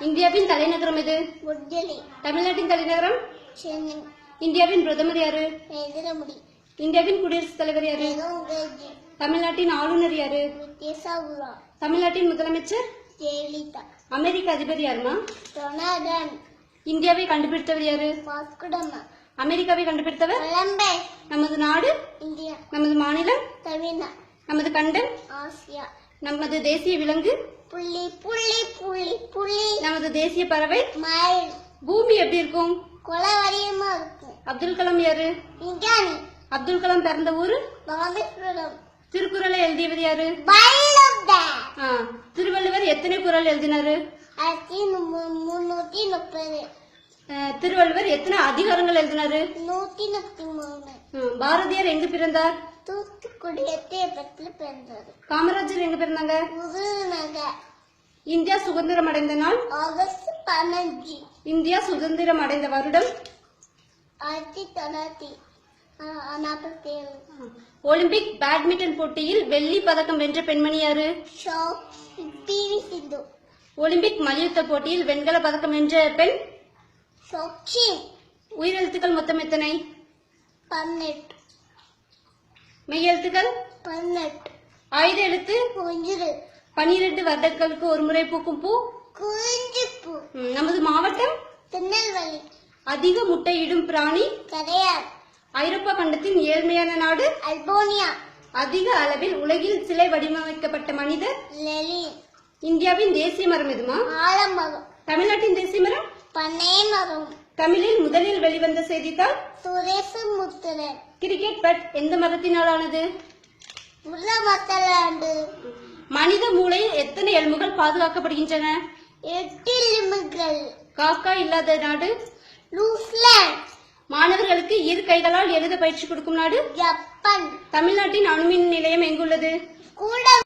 இந்தியாவின் தலைநகரம் எது? தமிழ்நாட்டின் தலைநகரம்? இந்தியாவின் பிரதமர் யாரு? இந்தியாவின் குடியரசுத் தலைவர் யாரு? தமிழ்நாட்டின் ஆளுநர் யாரு? தமிழ்நாட்டின் முதலமைச்சர்? அமெரிக்க அதிபர் யாருமா? இந்தியாவை கண்டுபிடித்தவர் யாரு? அமெரிக்காவை கண்டுபிடித்தவர்? நமது நாடு? இந்தியா. நமது மாநிலம்? தமிழ்நாடு. நமது கண்டம் ஆசியா. நமது தேசிய விலங்கு? புள்ளி புள்ளி புள்ளி புள்ளி. நமது தேசிய பறவை? மயில். பூமி எப்படி இருக்கும்? கொலவரியமா இருக்கும் அப்துல் கலாம் யாரு? விஞ்ஞானி. அப்துல் கலாம் பிறந்த ஊரு? ராமேஸ்வரம் திருக்குறளை எழுதியவர் யாரு? திருவள்ளுவர் எத்தனை குறள் எழுதினாரு? முன்னூத்தி முப்பது. திருவள்ளுவர் எத்தனை அதிகாரங்கள் எழுதினாரு? நூத்தி முப்பத்தி மூணு. பாரதியார் எங்க பிறந்தார்? காமராஜர் எங்க பிறந்தாங்க? இந்தியா சுதந்திரம் அடைந்த நாள்? ஆகஸ்ட் பதினஞ்சு. இந்தியா சுதந்திரம் அடைந்த வருடம்? ஆயிரத்தி தொள்ளாயிரத்தி நாற்பத்தி ஏழு ஒலிம்பிக் பேட்மிண்டன் போட்டியில் வெள்ளி பதக்கம் வென்ற பெண்மணி யாரு? பிவி சிந்து. ஒலிம்பிக் மல்யுத்த போட்டியில் வெண்கல பதக்கம் வென்ற பெண்? உயிரெழுத்துக்கள் மொத்தம் எத்தனை? பன்னெட்டு மெய்யெழுத்துக்கள் பன்னெட்டு ஆயுத எழுத்து? பனிரெண்டு வருடங்களுக்கு ஒரு முறை பூக்கும் பூ? குறிஞ்சி பூ ம், நமது மாவட்டம்? திருநெல்வேலி. அதிக முட்டையிடும் பிராணி? கரையார். ஐரோப்பா கண்டத்தின் ஏழ்மையான நாடு? அல்போனியா. அதிக அளவில் உலகில் சிலை வடிவமைக்கப்பட்ட மனிதர்? இந்தியாவின் தேசிய மரம் எதுமா? ஆலமரம். தமிழ்நாட்டின் தேசிய மரம்? பனை மரம் தமிழில் முதலில் வெளிவந்த செய்தித்தாள் சுரேச முத்திரன் கிரிக்கெட் பட் எந்த மரத்தினாலானது மத்தலாண்டு. மனித மூளையில் எத்தனை எலும்புகள் பாதுகாக்கப்படுகின்றன? எட்டு லிமுகள் காக்கா இல்லாத நாடு? லூஸ்லாண்ட் மாணவர்களுக்கு இரு கைகளால் எழுத பயிற்சி கொடுக்கும் நாடு? ஜப்பான். தமிழ்நாட்டின் அணுமின் நிலையம் எங்குள்ளது? கூட